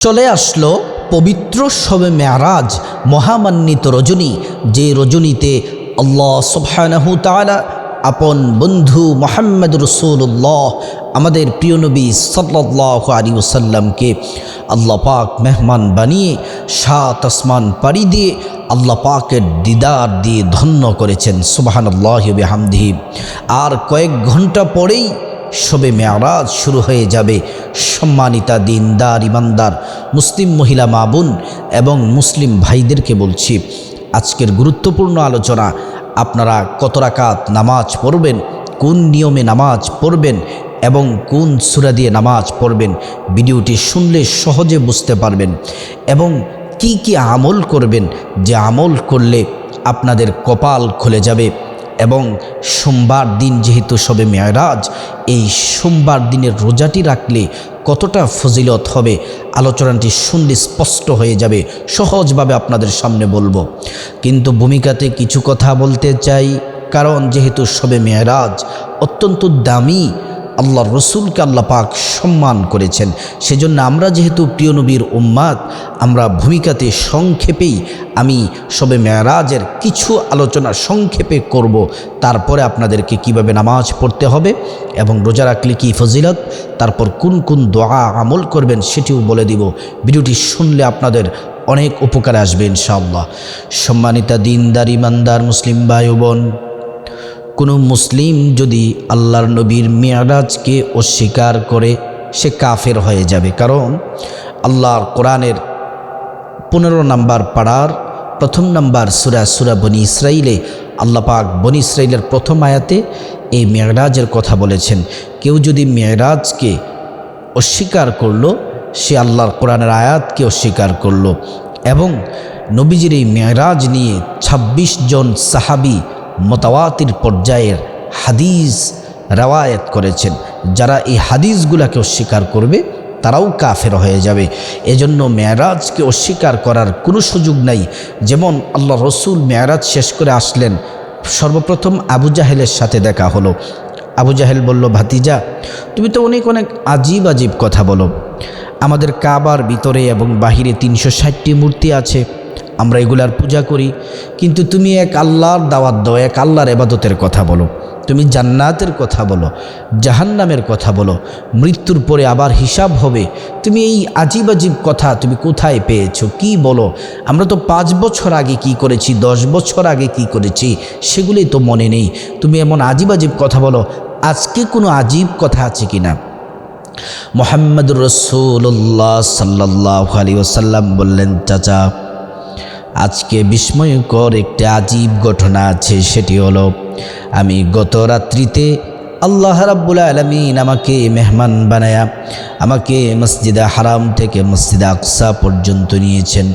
চলে আসলো পবিত্র শবে মেয়ারাজ মহামান্বিত রজনী, যে রজনীতে আল্লাহ সুবহানাহু তাআলা আপন বন্ধু মোহাম্মদ রসুল্লাহ আমাদের প্রিয় নবী সাল্লাহ আলী ওসাল্লামকে আল্লাহ পাক মেহমান বানিয়ে সাত আসমান পাড়ি দিয়ে আল্লাহ পাকের দিদার দিয়ে ধন্য করেছেন সুবাহান আল্লাহ হামদিহি আর কয়েক ঘণ্টা পরেই শবে মেয়ারাজ শুরু হয়ে যাবে। সম্মানিতা দিনদার, ইমানদার, মুসলিম মহিলা মা বোন এবং মুসলিম ভাইদেরকে বলছি, আজকের গুরুত্বপূর্ণ আলোচনা, আপনারা কত রাকাত নামাজ পড়বেন, কোন নিয়মে নামাজ পড়বেন এবং কোন সুরা দিয়ে নামাজ পড়বেন, ভিডিওটি শুনলে সহজে বুঝতে পারবেন এবং কি কি আমল করবেন, যে আমল করলে আপনাদের কপাল খুলে যাবে। এবং সোমবার দিন যেহেতু সবে মেয়রাজ, এই সোমবার দিনের রোজাটি রাখলে কতটা ফজিলত হবে? আলোচনাটি শুনলে স্পষ্ট হয়ে যাবে। সহজভাবে আপনাদের সামনে বলব। কিন্তু ভূমিকাতে কিছু কথা বলতে চাই। কারণ যেহেতু সবে মেয়রাজ, অত্যন্ত দামি আল্লাহ রসুলকে আল্লাহ পাক সম্মান করেছেন। সেজন্য আমরা যেহেতু প্রিয় নবীর উম্মাদ, আমরা ভূমিকাতে সংক্ষেপেই আমি সবে মেয়ারাজের কিছু আলোচনা সংক্ষেপে করব। তারপরে আপনাদেরকে কীভাবে নামাজ পড়তে হবে এবং রোজা রাখলে কী ফজিলত, তারপর কোন কোন দোয়া আমল করবেন সেটিও বলে দিব। ভিডিওটি শুনলে আপনাদের অনেক উপকারে আসবে ইনশাআল্লাহ। সম্মানিতা দিনদার ইমানদার মুসলিম ভাই বোন কোনো মুসলিম যদি আল্লাহর নবীর মেয়ারাজকে অস্বীকার করে, সে কাফের হয়ে যাবে। কারণ আল্লাহর কোরআনের পনেরো নাম্বার পাড়ার প্রথম নাম্বার সুরা সুরা বনি ইসরাইলে আল্লাহ পাক বনি ইসরাইলের প্রথম আয়াতে এই মেয়রাজের কথা বলেছেন। কেউ যদি মেয়রাজকে অস্বীকার করল, সে আল্লাহর কোরআনের আয়াতকে অস্বীকার করল এবং নবীজির এই মেয়রাজ নিয়ে ২৬ জন সাহাবি মতাওয়াতির পর্যায়ের হাদিস রেওয়ায়ত করেছেন। যারা এই হাদিসগুলাকে অস্বীকার করবে, তারাও কাফের হয়ে যাবে। এজন্য মেয়ারাজকে অস্বীকার করার কোনো সুযোগ নাই। যেমন আল্লাহ রসুল মেয়ারাজ শেষ করে আসলেন, সর্বপ্রথম আবু জাহেলের সাথে দেখা হলো। আবু জাহেল বলল, ভাতিজা, তুমি তো অনেক অনেক আজীব আজীব কথা বলো। আমাদের কাবার ভিতরে এবং বাহিরে তিনশো ষাটটি মূর্তি আছে। আমরা এগুলার পূজা করি। কিন্তু তুমি এক আল্লাহর দাওয়াত দাও, এক আল্লাহর এবাদতের কথা বলো। তুমি জান্নাতের কথা বলো, জাহান্নামের কথা বলো। মৃত্যুর পরে আবার হিসাব হবে। তুমি এই আজীব আজীব কথা তুমি কোথায় পেয়েছ? কি বলো? আমরা তো পাঁচ বছর আগে কি করেছি, দশ বছর আগে কি করেছি, সেগুলোই তো মনে নেই। তুমি এমন আজীব আজীব কথা বলো, আজকে কোনো আজীব কথা আছে কি না? মোহাম্মদুর রসুল্লাহ সাল্লাহ আলী ওসাল্লাম বললেন, চাচা আজকে বিস্ময়কর একটি আজীব ঘটনা আছে, সেটি হলো, আমি গত রাত্রিতে আল্লাহ রাব্বুল আলমিন আমাকে মেহমান বানায়া, আমাকে মসজিদে হারাম থেকে মসজিদে আকসা পর্যন্ত নিয়েছেন।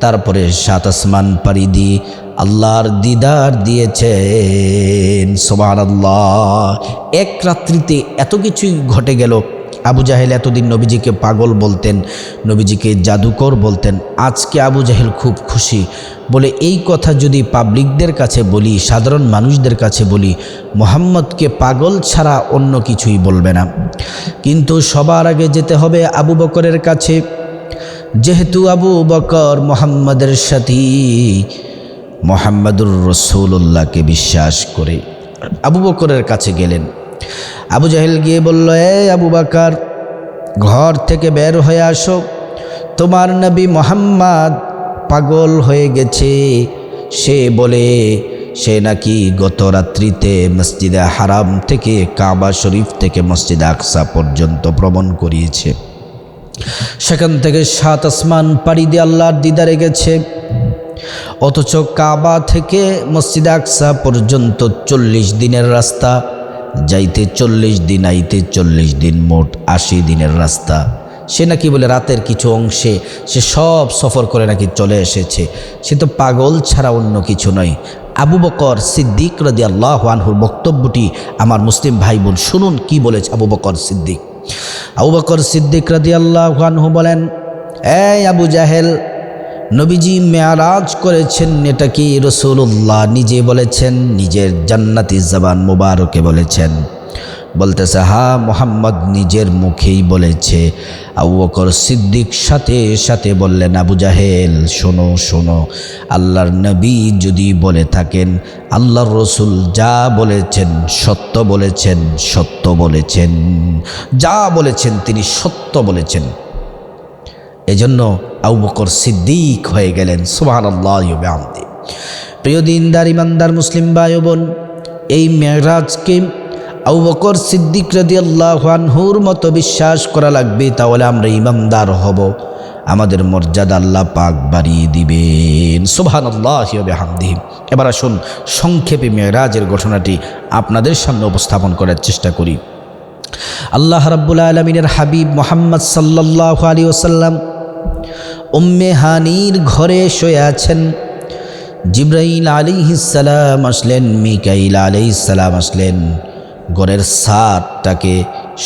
তারপরে সাত আসমান পাড়ি দিয়ে আল্লাহর দিদার দিয়েছেন। সোমান আল্লাহ এক রাত্রিতে এত কিছুই ঘটে গেল আবু জাহেল এতদিন নবীজিকে পাগল বলতেন, নবীজিকে জাদুকর বলতেন। আজকে আবু জাহেল খুব খুশি। বলে, এই কথা যদি পাবলিকদের কাছে বলি, সাধারণ মানুষদের কাছে বলি, মোহাম্মদকে পাগল ছাড়া অন্য কিছুই বলবে না। কিন্তু সবার আগে যেতে হবে আবু বকরের কাছে। যেহেতু আবু বকর মোহাম্মদের সাথী, মোহাম্মদুর রসুল্লাহকে বিশ্বাস করে আবু বকরের কাছে গেলেন। আবু জাহেল গিয়ে বলল, এ আবু বাকার, ঘর থেকে বের হয়ে আসো। তোমার নবী মোহাম্মদ পাগল হয়ে গেছে। সে বলে, সে নাকি গত রাত্রিতে মসজিদে হারাম থেকে কাবা শরীফ থেকে মসজিদ আকসা পর্যন্ত ভ্রমণ করিয়েছে। সেখান থেকে সাত আসমান পাড়ি দিয়ে আল্লাহর দিদারে গেছে। অথচ কাবা থেকে মসজিদ আকসা পর্যন্ত চল্লিশ দিনের রাস্তা। যাইতে চল্লিশ দিন, আইতে চল্লিশ দিন, মোট আশি দিনের রাস্তা। সে নাকি বলে রাতের কিছু অংশে সে সব সফর করে নাকি চলে এসেছে। সে তো পাগল ছাড়া অন্য কিছু নয়। আবু বকর সিদ্দিক রদি আল্লাহ আনহুর বক্তব্যটি আমার মুসলিম ভাই বোন শুনুন কি বলেছে আবু বকর সিদ্দিক। আবু বকর সিদ্দিক রদি আল্লাহ আনহু বলেন, এই আবু জাহেল নবীজি মেয়ারাজ করেছেন, এটা কি রসুল্লাহ নিজে বলেছেন, নিজের জান্নাতি জবান মুবারকে বলেছেন? বলতেছে, হা, মোহাম্মদ নিজের মুখেই বলেছে। আবু বকর সিদ্দিক সাথে সাথে বললেন, আবু জাহেল, শোনো শোনো, আল্লাহর নবী যদি বলে থাকেন, আল্লাহর রসুল যা বলেছেন, সত্য বলেছেন সত্য বলেছেন। যা বলেছেন, তিনি সত্য বলেছেন। এজন্য আবু বকর সিদ্দিক হয়ে গেলেন সুবাহ আল্লাহ আমদি প্রিয় দিনদার, ইমানদার মুসলিম ভাই বোন এই মেয়েরাজকে আবু বকর সিদ্দিক রদি আল্লাহানহুর মতো বিশ্বাস করা লাগবে, তাহলে আমরা ইমানদার হব। আমাদের মর্যাদা আল্লাহ পাক বাড়িয়ে দিবেন সুবহান আল্লাহ হামদি এবার আসুন, সংক্ষেপে মেয়েরাজের ঘটনাটি আপনাদের সামনে উপস্থাপন করার চেষ্টা করি। আল্লাহ রাব্বুল আলমিনের হাবিব মোহাম্মদ সাল্লাহ আলী ওসাল্লাম উম্মে হানির ঘরে শুয়ে আছেন। জিব্রাইল আলিহিসাল্লাম আসলেন, মিকাইল আলিহিসাল্লাম আসলেন। ঘরের সারটাকে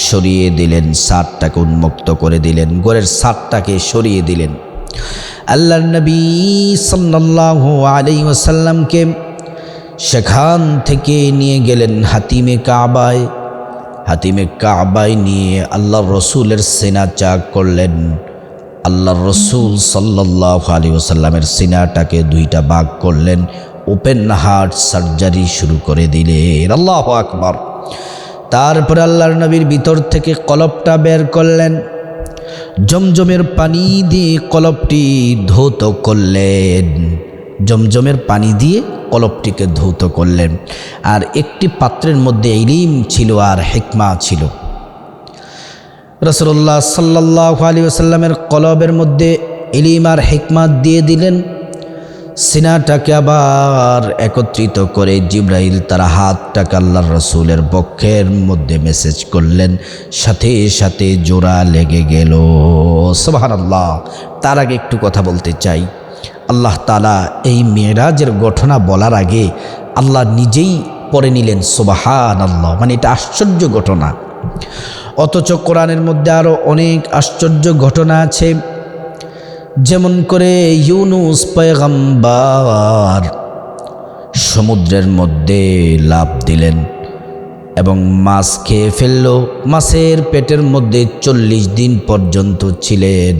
সরিয়ে দিলেন সারটাকে উন্মুক্ত করে দিলেন ঘরের সারটাকে সরিয়ে দিলেন। আল্লাহ নবী সাল্লাহ আলি ওসাল্লামকে সেখান থেকে নিয়ে গেলেন হাতিমে কাবায়। হাতিমে কাবায় নিয়ে আল্লাহ রসুলের সেনা চাক করলেন। আল্লাহ রসুল সাল্লাহ আলী ওসাল্লামের সিনাটাকে দুইটা ভাগ করলেন, ওপেন হার্ট সার্জারি শুরু করে দিলেন। আল্লাহ আকবর। তারপরে আল্লাহর নবীর ভিতর থেকে কলপটা বের করলেন, জমজমের পানি দিয়ে কলপটি ধৌত করলেন। জমজমের পানি দিয়ে কলপটিকে ধৌত করলেন। আর একটি পাত্রের মধ্যে ইলিম ছিল আর হেকমা ছিল। রসল্লাহ সাল্লাহ আলী আসাল্লামের কলবের মধ্যে ইলিম আর হেকমাত দিয়ে দিলেন। সিনাটাকে আবার একত্রিত করে জিব্রাইল তারা হাতটাকে আল্লাহ রসুলের বক্ষের মধ্যে মেসেজ করলেন। সাথে সাথে জোড়া লেগে গেল। সোহান আল্লাহ তার আগে একটু কথা বলতে চাই। আল্লাহ তালা এই মেয়েরাজের ঘটনা বলার আগে আল্লাহ নিজেই পড়ে নিলেন। সোবাহান আল্লাহ মানে এটা আশ্চর্য ঘটনা। অথচ কোরআনের মধ্যে আরও অনেক আশ্চর্য ঘটনা আছে। যেমন করে ইউনুস পয়গম্বার সমুদ্রের মধ্যে লাভ দিলেন এবং মাছ খেয়ে ফেলল। মাছের পেটের মধ্যে চল্লিশ দিন পর্যন্ত ছিলেন।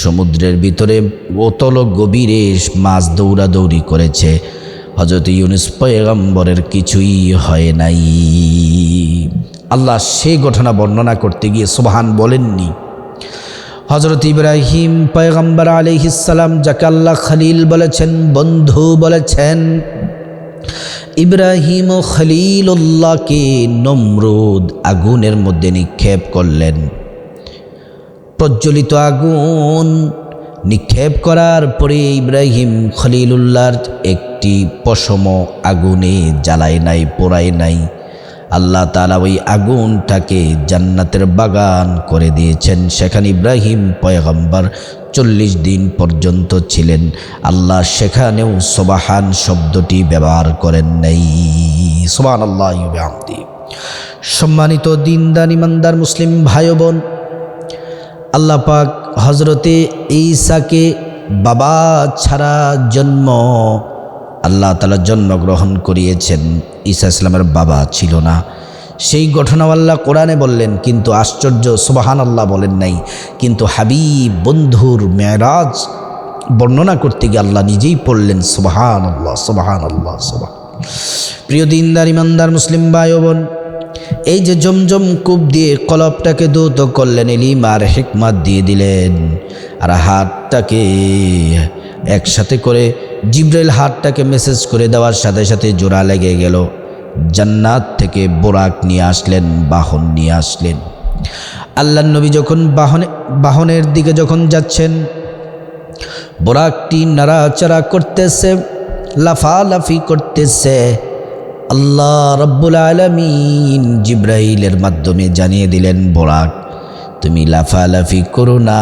সমুদ্রের ভিতরে বোতল গভীরে মাছ দৌড়াদৌড়ি করেছে। হজরত ইউনুস পয়গম্বরের কিছুই হয় নাই। আল্লাহ সেই ঘটনা বর্ণনা করতে গিয়ে সোবাহান বলেননি। হজরত ইব্রাহিম পয়গম্বর আলিহিসাল্লাম যাকে আল্লাহ খালিল বলেছেন, বন্ধু বলেছেন, ইব্রাহিম ও খলিলুল্লাহকে নমরুদ আগুনের মধ্যে নিক্ষেপ করলেন। প্রজ্বলিত আগুন নিক্ষেপ করার পরে ইব্রাহিম খলিলুল্লাহর একটি পশম আগুনে জ্বালায় নাই, পোড়ায় নাই। আল্লাহ তালা ওই আগুনটাকে জান্নাতের বাগান করে দিয়েছেন। সেখানে ইব্রাহিম পয়গম্বর চল্লিশ দিন পর্যন্ত ছিলেন। আল্লাহ সেখানেও সোবাহান শব্দটি ব্যবহার করেন নাই। সোবান আল্লাহ সম্মানিত দিনদান ইমানদার মুসলিম ভাই বোন আল্লাহ পাক হজরতে ঈসাকে বাবা ছাড়া জন্ম, আল্লাহ তালা জন্মগ্রহণ করিয়েছেন। ঈসা ইসলামের বাবা ছিল না। সেই ঘটনা আল্লাহ কোরআনে বললেন, কিন্তু আশ্চর্য সুবাহান আল্লাহ বলেন নাই। কিন্তু হাবিব বন্ধুর মেয়ারাজ বর্ণনা করতে গিয়ে আল্লাহ নিজেই পড়লেন সুবাহান আল্লাহ সুবাহান আল্লাহ সুবাহ প্রিয় দিনদার, ইমানদার মুসলিম ভাই বোন এই যে জমজম কূপ দিয়ে কলপটাকে দৌত করলেন এলিম আর হেকমাত দিয়ে দিলেন, আর হাতটাকে একসাথে করে জিব্রাইল হাতটাকে মেসেজ করে দেওয়ার সাথে সাথে জোড়া লেগে গেল। জান্নাত থেকে বোরাক নিয়ে আসলেন, বাহন নিয়ে আসলেন। আল্লাহ নবী যখন বাহনে, বাহনের দিকে যখন যাচ্ছেন, বোরাকটি নাড়াচাড়া করতেছে, লাফালাফি করতেছে। আল্লাহ রব্বুল আলমিন জিব্রাইলের মাধ্যমে জানিয়ে দিলেন, বোরাক, তুমি লাফালাফি করো না।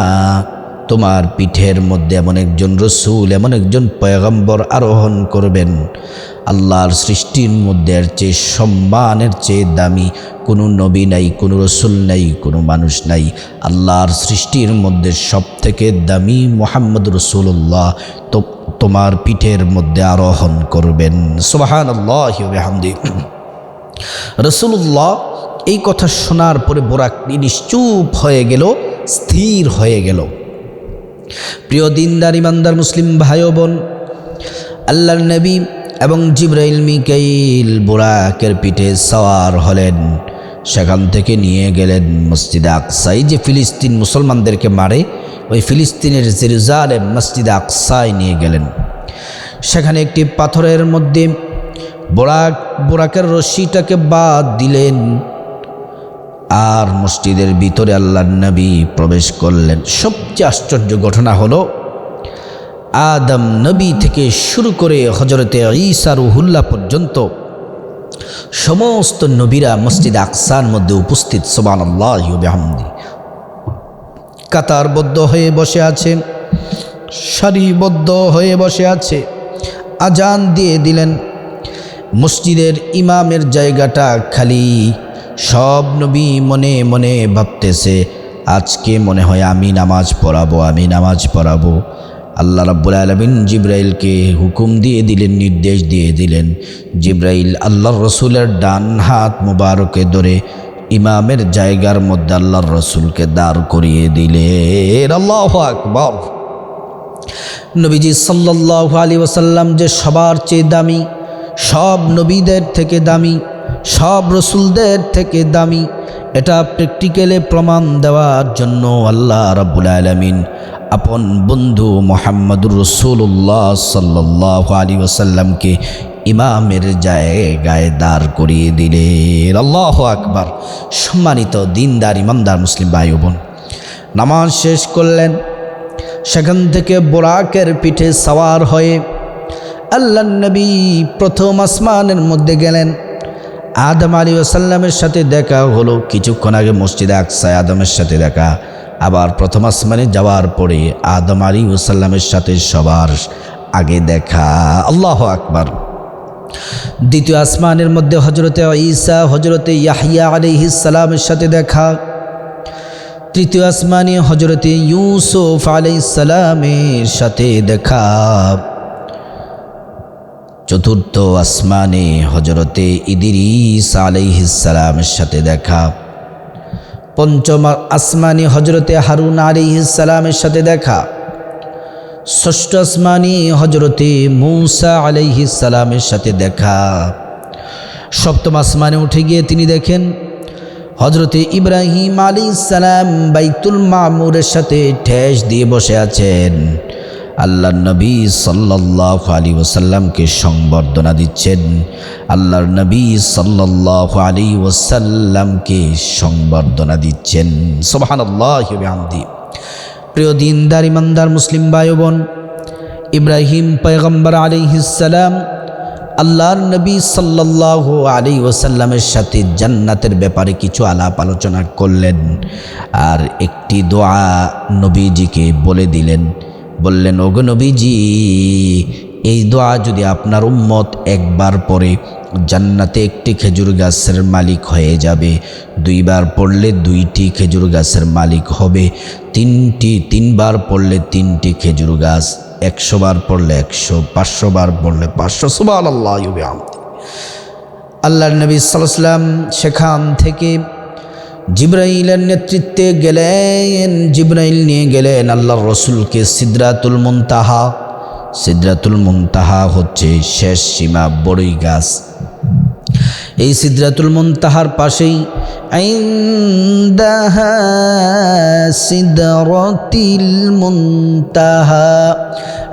তোমার পিঠের মধ্যে এমন একজন রসুল, এমন একজন পয়গম্বর আরোহণ করবেন। আল্লাহর সৃষ্টির মধ্যে এর চেয়ে সম্মানের চেয়ে দামি কোনো নবী নাই, কোনো রসুল নাই, কোনো মানুষ নাই। আল্লাহর সৃষ্টির মধ্যে সব থেকে দামি মোহাম্মদ রসুল্লাহ তো, তোমার পিঠের মধ্যে আরোহণ করবেন। সুবাহান আল্লাহ রসুল্লাহ এই কথা শোনার পরে বোরাক নিশ্চুপ হয়ে গেল, স্থির হয়ে গেল। প্রিয় দিনদার, ইমানদার মুসলিম ভাই বোন, আল্লাহর নবী এবং জিব্রাইল, মিকাইল, বোরাকের পিঠে সওয়ার হলেন। সেখান থেকে নিয়ে গেলেন মসজিদ আকসাই যে ফিলিস্তিন মুসলমানদেরকে মারে, ওই ফিলিস্তিনের জেরুজালেম মসজিদ আকসায় নিয়ে গেলেন। সেখানে একটি পাথরের মধ্যে বোরাক, বোরাকের রশ্মিটাকে বাদ দিলেন। আর মসজিদের ভিতরে আল্লাহ নবী প্রবেশ করলেন। সবচেয়ে আশ্চর্য ঘটনা হলো, আদম নবী থেকে শুরু করে হজরতে ঈসা রুহুল্লাহ পর্যন্ত সমস্ত নবীরা মসজিদ আকসার মধ্যে উপস্থিত সোবান আল্লাহমদি কাতারবদ্ধ হয়ে বসে আছে, সারিবদ্ধ হয়ে বসে আছে, আজান দিয়ে দিলেন। মসজিদের ইমামের জায়গাটা খালি সব নবী মনে মনে ভাবতেছে, আজকে মনে হয় আমি নামাজ পড়াবো, আমি নামাজ পড়াবো। আল্লাহ রাব্বুল আলমিন জিব্রাইলকে হুকুম দিয়ে দিলেন, নির্দেশ দিয়ে দিলেন, জিব্রাইল আল্লাহর রসুলের ডান হাত মুবারকে ধরে ইমামের জায়গার মধ্যে আল্লাহর রসুলকে দাঁড় করিয়ে দিলেন। আল্লাহ আকবর। নবীজি সাল্লাহ আলী ওসাল্লাম যে সবার চেয়ে দামি, সব নবীদের থেকে দামি সব রসুলদের থেকে দামি। এটা প্র্যাকটিক্যালে প্রমাণ দেওয়ার জন্য আল্লাহ রাব্বুল আলমিন আপন বন্ধু মোহাম্মদুর রসুল্লাহ সাল্লাহ আলী ওসাল্লামকে ইমামের জায়গায় দাঁড় করিয়ে দিলেন। আল্লাহ আকবার। সম্মানিত দিনদার, ইমানদার মুসলিম ভাই বোন, নামাজ শেষ করলেন। সেখান থেকে বোরাকের পিঠে সওয়ার হয়ে আল্লাহ নবী প্রথম আসমানের মধ্যে গেলেন। আদম আলী ওসাল্লামের সাথে দেখা হলো। কিছুক্ষণ আগে মসজিদে আকসায় আদমের সাথে দেখা। আবার প্রথম আসমানে যাওয়ার পরে আদম আলী ওসাল্লামের সাথে সবার আগে দেখা। আল্লাহ আকবার। দ্বিতীয় আসমানের মধ্যে হজরতে ঈসা হজরতে ইয়াহিয়া আলিহিসাল্লামের সাথে দেখা। তৃতীয় আসমানে হজরতে ইউসুফ আলাইসালামের সাথে দেখা। চতুর্থ আসমানে হজরতে ইদিরিস আলাইহিসালামের সাথে দেখা। পঞ্চম আসমানি হজরতে হারুন আলিহিসালামের সাথে দেখা। ষষ্ঠ আসমানি হজরতে মৌসা আলাইহিসালামের সাথে দেখা। সপ্তম আসমানে উঠে গিয়ে তিনি দেখেন হজরতে ইব্রাহিম আলী সালাম বাইতুল মামুরের সাথে ঠেস দিয়ে বসে আছেন। আল্লাহ নবী সাল্লাহ আলী ওসাল্লামকে সংবর্ধনা দিচ্ছেন। আল্লাহর নবী সাল্লাহ আলী ওসাল্লামকে সংবর্ধনা দিচ্ছেন। সোবাহান আল্লাহদি প্রিয় দিনদার, ইমানদার মুসলিম ভাই বোন ইব্রাহিম পয়গম্বর আলিহিসাল্লাম আল্লাহর নবী সাল্লাহ আলী ওসাল্লামের সাথে জান্নাতের ব্যাপারে কিছু আলাপ আলোচনা করলেন আর একটি দোয়া নবীজিকে বলে দিলেন। বললেন, ওগো নবীজি, এই দোয়া যদি আপনার উম্মত একবার পরে জান্নাতে একটি খেজুর গাছের মালিক হয়ে যাবে। দুইবার পড়লে দুইটি খেজুর গাছের মালিক হবে। তিনটি, তিনবার পড়লে তিনটি খেজুর গাছ। একশো বার পড়লে একশো পাঁচশো বার পড়লে পাঁচশো। সুবাহ আল্লাহ আল্লাহ নবী সাল্লাম সেখান থেকে জিব্রাইলের নেতৃত্বে গেলেন, জিব্রাইল নিয়ে গেলেন আল্লাহ রসুলকে সিদ্রাতুল মুনতাহা। সিদ্রাতুল মুনতাহা হচ্ছে শেষ সীমা, বড়ই গাছ। এই সিদ্রাতুল মুনতাহার পাশেই সিদরতিল মুনতাহা।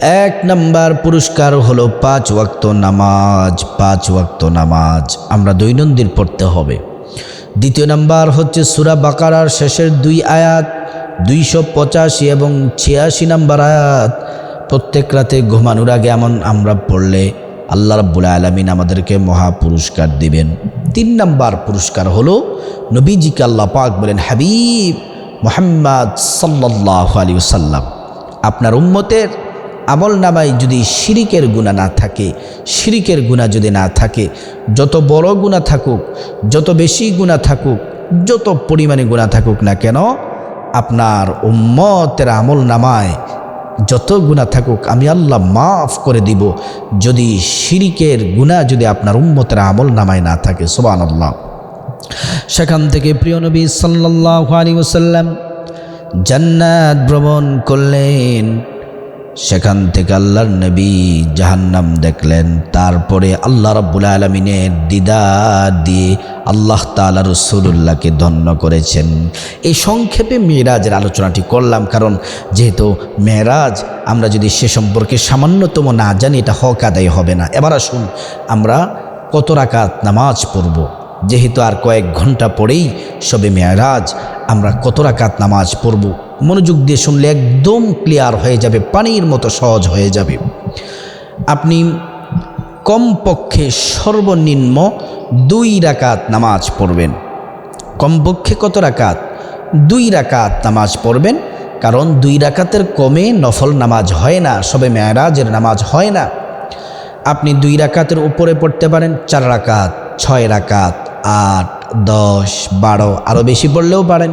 এক নম্বর পুরস্কার হলো পাঁচ ওয়াক্ত নামাজ, পাঁচ ওয়াক্ত নামাজ। আমরা দৈনন্দিন পড়তে হবে। দ্বিতীয় নাম্বার হচ্ছে সুরা বাকারার শেষের দুই আয়াত, দুইশো পঁচাশি এবং ছিয়াশি নাম্বার আয়াত। প্রত্যেক রাতে ঘুমানোর আগে এমন আমরা পড়লে আল্লাহ রাব্বুল আলমিন আমাদেরকে মহা পুরস্কার দিবেন। তিন নাম্বার পুরস্কার হলো নবীজিকে আল্লাহ পাক বলেন, হাবিব মোহাম্মদ সাল্লাহ আলী সাল্লাম আপনার উম্মতের আমল নামায় যদি শিরিকের গুণা না থাকে, শিরিকের গুণা যদি না থাকে, যত বড় গুণা থাকুক, যত বেশি গুণা থাকুক, যত পরিমাণে গুণা থাকুক না কেন, আপনার উম্মতের আমল নামায় যত গুণা থাকুক, আমি আল্লাহ মাফ করে দিব। যদি শিরিকের গুণা যদি আপনার উম্মতের আমল নামায় না থাকে সোবান আল্লাহ সেখান থেকে প্রিয় নবী সাল্লাহ আলী ওসাল্লাম জান্নাত ভ্রমণ করলেন। সেখান থেকে আল্লাহর নবী জাহান্নাম দেখলেন। তারপরে আল্লাহ রব্বুল আলমিনের দিদার দিয়ে আল্লাহ তালা রসুল্লাহকে ধন্য করেছেন। এই সংক্ষেপে মেয়েরাজের আলোচনাটি করলাম কারণ যেহেতু মেয়েরাজ আমরা যদি সে সম্পর্কে সামান্যতম না জানি, এটা হক আদায় হবে না। এবার আসুন আমরা কত রাকাত নামাজ পড়ব। যেহেতু আর কয়েক ঘণ্টা পরেই সবে মেয়ারাজ আমরা কত রাকাত নামাজ পড়ব? মনোযোগ দিয়ে শুনলে একদম ক্লিয়ার হয়ে যাবে, পানির মতো সহজ হয়ে যাবে। আপনি কমপক্ষে সর্বনিম্ন দুই রাকাত নামাজ পড়বেন। কমপক্ষে কত রাকাত? দুই রাকাত নামাজ পড়বেন, কারণ দুই রাকাতের কমে নফল নামাজ হয় না, সবে মেয়ারাজের নামাজ হয় না। আপনি দুই রাকাতের উপরে পড়তে পারেন, চার রাকাত, ছয় রাকাত, আট, দশ, বারো আরও বেশি পড়লেও পারেন।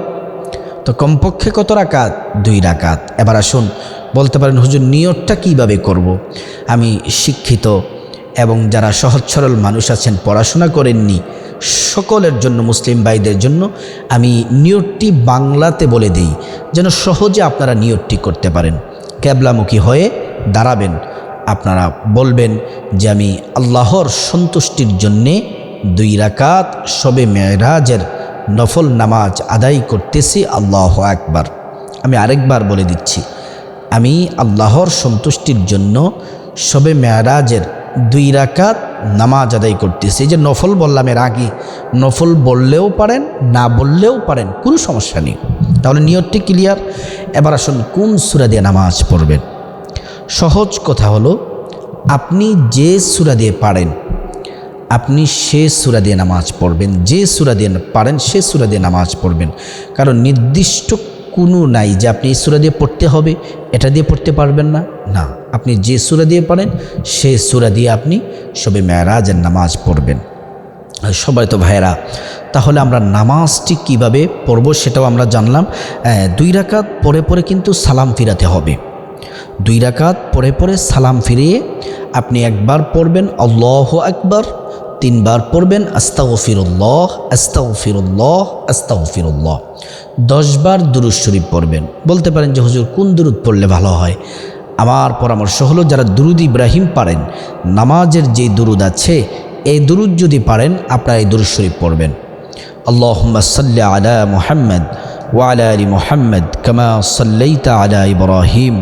তো কমপক্ষে কত রাকাত? দুই রাকাত। এবার আসুন, বলতে পারেন, হুজুর, নিয়তটা কীভাবে করব। আমি শিক্ষিত এবং যারা সহজ সরল মানুষ আছেন, পড়াশোনা করেননি, সকলের জন্য, মুসলিম ভাইদের জন্য, আমি নিয়তটি বাংলাতে বলে দিই, যেন সহজে আপনারা নিয়তটি করতে পারেন। ক্যাবলামুখী হয়ে দাঁড়াবেন। আপনারা বলবেন যে, আমি আল্লাহর সন্তুষ্টির জন্যে দুই রাকাত সবে মেয়েরাজের নফল নামাজ আদায় করতেছি, আল্লাহ একবার আমি আরেকবার বলে দিচ্ছি, আমি আল্লাহর সন্তুষ্টির জন্য সবে মেয়ারাজের দুই রাকাত নামাজ আদায় করতেছি। যে নফল বললাম এর আগে, নফল বললেও পারেন, না বললেও পারেন, কোনো সমস্যা নেই। তাহলে নিয়তটি ক্লিয়ার এবার আসুন, কোন সুরা দিয়ে নামাজ পড়বেন? সহজ কথা হলো, আপনি যে সুরা দিয়ে পারেন আপনি সে সুরা দিয়ে নামাজ পড়বেন, যে সুরা দিয়ে পারেন সে সুরা দিয়ে নামাজ পড়বেন। কারণ নির্দিষ্ট কোনো নাই যে আপনি এই সুরা দিয়ে পড়তে হবে, এটা দিয়ে পড়তে পারবেন না। না, আপনি যে সুরা দিয়ে পারেন, সে সুরা দিয়ে আপনি সবে মেয়ারাজের নামাজ পড়বেন। সবাই তো ভাইয়েরা, তাহলে আমরা নামাজটি কীভাবে পড়ব সেটাও আমরা জানলাম। দুই রাকাত পরে পরে কিন্তু সালাম ফিরাতে হবে। দুই রাকাত পরে পরে সালাম ফিরিয়ে আপনি একবার পড়বেন, আল্লাহ একবার তিনবার পড়বেন আস্তাও ফিরুল্লাহ আস্তাও ফিরুল্লাহ আস্তাও ফিরুল্লাহ দশবার দুরুদ শরীফ পড়বেন। বলতে পারেন যে, হুজুর, কোন দুরুদ পড়লে ভালো হয়? আমার পরামর্শ হলো, যারা দুরুদ ইব্রাহিম পারেন, নামাজের যে দুরুদ আছে, এই দুরুদ যদি পারেন, আপনারা এই দুরুদ শরীফ পড়বেন। আল্লাহ সাল্লা আলা মোহাম্মদ ওয়ালা আলী মোহাম্মদ কামা সাল্লাইতা আলা ইব্রাহিম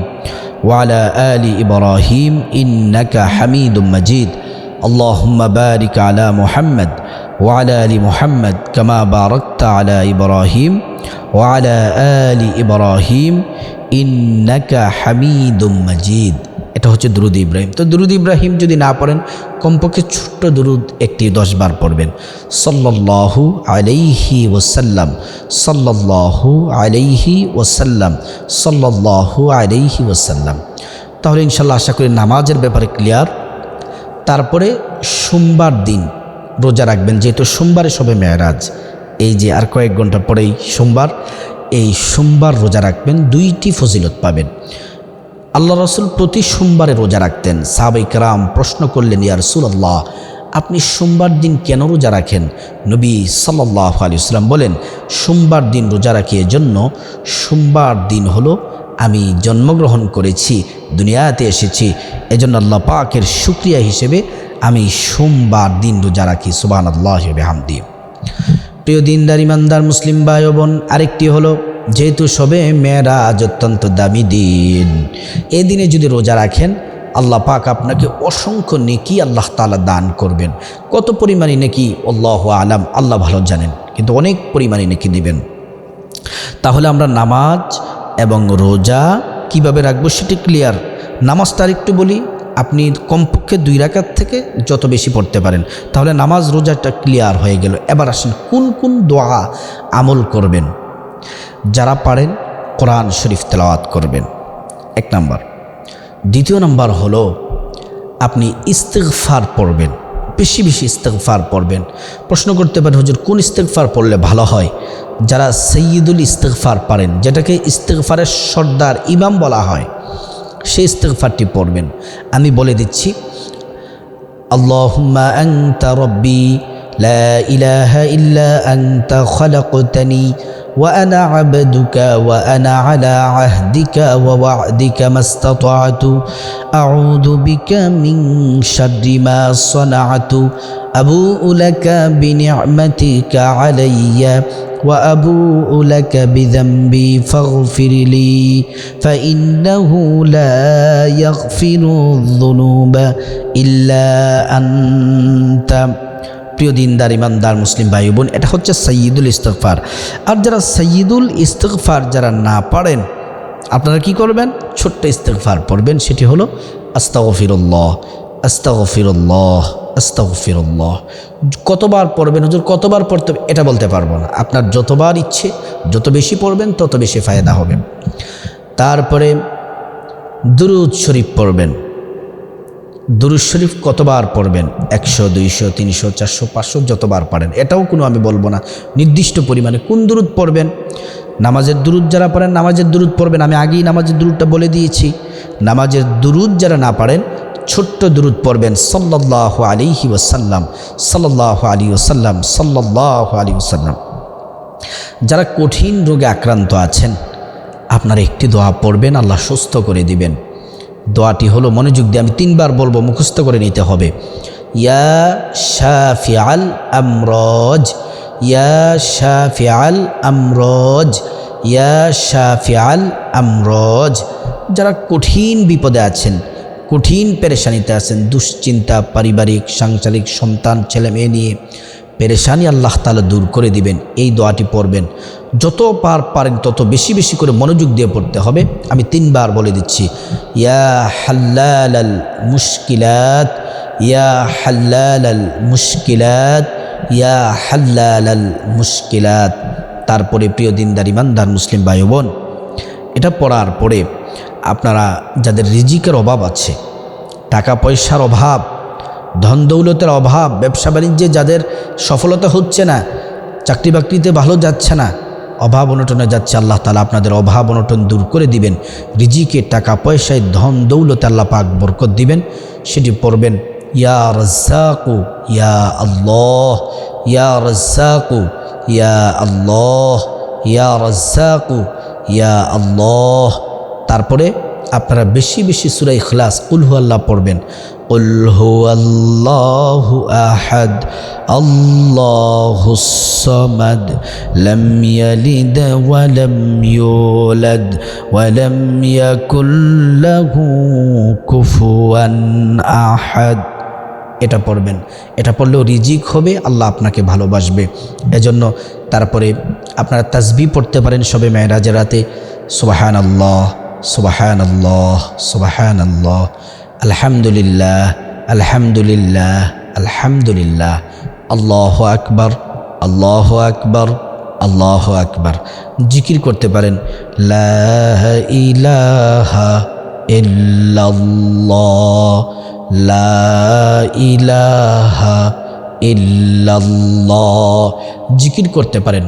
ওয়ালা আলী ইব্রাহিম ইন্নাকা হামিদ মজিদ। اللهم بارك على محمد وعلى ال محمد كما باركت على ابراهيم وعلى ال ابراهيم انك حميد مجيد এটা হচ্ছে দুরুদ ইব্রাহিম তো দুরুদ ইব্রাহিম যদি না পড়েন কমপক্ষে ছোট্ট দুরুদ একটি দশবার পড়বেন সল্লাল্লাহু আলাইহি ওসাল্লাম সল্লাল্লাহু আলাইহি ওসাল্লাম সল্লাল্লাহু আলাইহি ওসাল্লাম তাহলে ইনশাল্লাহ আশা করি নামাজের ব্যাপারে ক্লিয়ার তারপরে সোমবার দিন রোজা রাখবেন, যেহেতু সোমবারে সবে মেয়ারাজ। এই যে আর কয়েক ঘণ্টা পরেই সোমবার, এই সোমবার রোজা রাখবেন, দুইটি ফজিলত পাবেন। আল্লাহ রসুল প্রতি সোমবারে রোজা রাখতেন। সাবেক রাম প্রশ্ন করলেন, ইয়া আল্লাহ আপনি সোমবার দিন কেন রোজা রাখেন? নবী সাল্লাহ আলী ইসলাম বলেন, সোমবার দিন রোজা রাখি এজন্য, সোমবার দিন হলো আমি জন্মগ্রহণ করেছি, দুনিয়াতে এসেছি, এজন্য আল্লাহ পাকের শুক্রিয়া হিসেবে আমি সোমবার দিন রোজা রাখি সুবান আল্লাহ হামদি প্রিয় দিনদার, ইমানদার, মুসলিম ভাই বোন আরেকটি হলো, যেহেতু সবে মেয়েরাজ অত্যন্ত দামি দিন এই দিনে যদি রোজা রাখেন, আল্লাহ পাক আপনাকে অসংখ্য নেকি আল্লাহ তালা দান করবেন। কত পরিমাণে নেকি, আল্লাহ আলাম, আল্লাহ ভালো জানেন, কিন্তু অনেক পরিমাণে নেকি দিবেন। তাহলে আমরা নামাজ এবং রোজা কীভাবে রাখব সেটি ক্লিয়ার নামাজটা আরেকটু বলি, আপনি কমপক্ষে দুই রাকাত থেকে যত বেশি পড়তে পারেন, তাহলে নামাজ রোজাটা ক্লিয়ার হয়ে গেল। এবার আসেন, কোন কোন দোয়া আমল করবেন? যারা পারেন, কোরআন শরীফ তেলাওয়াত করবেন। এক নাম্বার। দ্বিতীয় নাম্বার হলো, আপনি ইস্তেগফার পড়বেন, বেশি বেশি ইস্তেগফার পড়বেন। প্রশ্ন করতে পারেন, হুজুর, কোন ইস্তেগফার পড়লে ভালো হয়? যারা সৈয়দুল ইস্তেকফার পারেন, যেটাকে ইস্তেকফারের সর্দার ইমাম বলা হয়, সেই ইস্তেকফারটি পড়বেন। আমি বলে দিচ্ছি আল্লাহ লা ইলাহা ইল্লা وأنا عبدك وأنا على عهدك ووعدك ما استطعت. أعوذ بك من شر ما صنعت. أبوء لك بنعمتك علي وأبوء لك بذنبي فاغفر لي فإنه لا يغفر الذنوب إلا أنت. প্রিয় দিনদার, ইমানদার মুসলিম ভাই বোন, এটা হচ্ছে সৈয়দুল ইস্তফার আর যারা সৈয়দুল ইস্তফার যারা না পারেন, আপনারা কি করবেন? ছোট্ট ইস্তফার পড়বেন, সেটি হলো, আস্তাগফিরুল্লাহ আস্তাগফিরুল্লাহ আস্তাগফিরুল্লাহ। কতবার পড়বেন? হুজুর, কতবার পড়তে এটা বলতে পারব না। আপনার যতবার ইচ্ছে, যত বেশি পড়বেন, তত বেশি ফায়দা হবে। তারপরে দুরুদ শরীফ পড়বেন। দুরুদ শরীফ কতবার পড়বেন? একশো, দুইশো, তিনশো, চারশো, পাঁচশো যতবার পারেন। এটাও কোনো আমি বলব না। নির্দিষ্ট পরিমাণে কোন দুরুদ পড়বেন? নামাজের দুরুদ যারা পড়েন, নামাজের দুরুদ পড়বেন। আমি আগেই নামাজের দুরুদটা বলে দিয়েছি। নামাজের দুরুদ যারা না পারেন, ছোট্ট দুরুদ পড়বেন সাল্লাহ আলিহি ওসাল্লাম সাল্লাহ আলী ওসাল্লাম সাল্লাহ আলী ওসাল্লাম যারা কঠিন রোগে আক্রান্ত আছেন, আপনারা একটি দোয়া পড়বেন, আল্লাহ সুস্থ করে দিবেন। দোয়াটি হলো মনোযোগ দিয়ে আমি তিনবার বলব, মুখস্থ করে নিতে হবে। ইয়া শাফিয়াল আমরজ, ইয়া শাফিয়াল আমরজ, ইয়া শাফিয়াল আমরজ। যারা কঠিন বিপদে আছেন, কঠিন পেরেশানিতে আছেন, দুশ্চিন্তা, পারিবারিক, সাংসারিক, সন্তান ছেলে মেয়ে নিয়ে পেরেশানি আল্লাহ তালা দূর করে দিবেন, এই দোয়াটি পড়বেন। যত পার পারেন, তত বেশি বেশি করে মনোযোগ দিয়ে পড়তে হবে। আমি তিনবার বলে দিচ্ছি, ইয়া হাল্লাল আল মুশকিলাত, ইয়া হাল্লাল আল মুশকিলাত, ইয়া হাল্লাল আল মুশকিলাত। তারপরে প্রিয় দিনদার, ইমানদার মুসলিম ভাই বোন, এটা পড়ার পরে আপনারা যাদের রিজিকের অভাব আছে, টাকা পয়সার অভাব ধন দৌলতের অভাব, ব্যবসা বাণিজ্যে যাদের সফলতা হচ্ছে না, চাকরি বাকরিতে ভালো যাচ্ছে না, অভাব অনটনে যাচ্ছে আল্লাহ তালা আপনাদের অভাব অনটন দূর করে দিবেন। রিজিকে, টাকা পয়সায় ধন দৌলতে আল্লাহ পাক বরকত দিবেন। সেটি পড়বেন, ইয়া রাজ্জাকু, ইয়া আল্লাহ, ইয়া রাজ্জাকু, ইয়া আল্লাহ, ইয়া রাজ্জাকু, ইয়া আল্লাহ। তারপরে আপনারা বেশি বেশি সুরাই ইখলাস কুলহু আল্লাহ পড়বেন। قل هو الله أحد الله الصمد لم يلد ولم يولد ولم يكن له كفوا أحد এটা পড়বেন এটা পড়লেও রিজিক হবে আল্লাহ আপনাকে ভালোবাসবে এজন্য তারপরে আপনারা তাসবি পড়তে পারেন সবে মেয়েরাজের রাতে সুবাহান আল্লাহ সুবাহান আল্লাহ সুবাহান আল্লাহ আলহামদুলিল্লাহ আলহামদুলিল্লাহ আলহামদুলিল্লাহ। আল্লাহ আকবর আল্লাহ আকবর আল্লাহ আকবর। জিকির করতে পারেন, লা ইলাহা ইল্লাল্লাহ, লা ইলাহা জিকির করতে পারেন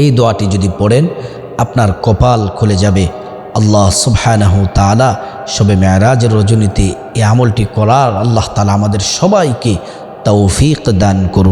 এই দোয়াটি যদি পড়েন, আপনার কপাল খুলে যাবে। আল্লাহ সুবহানাহু তালা সবে মেয়ারাজের রজনীতে এই আমলটি করার আল্লাহ তালা আমাদের সবাইকে তৌফিক দান করুন।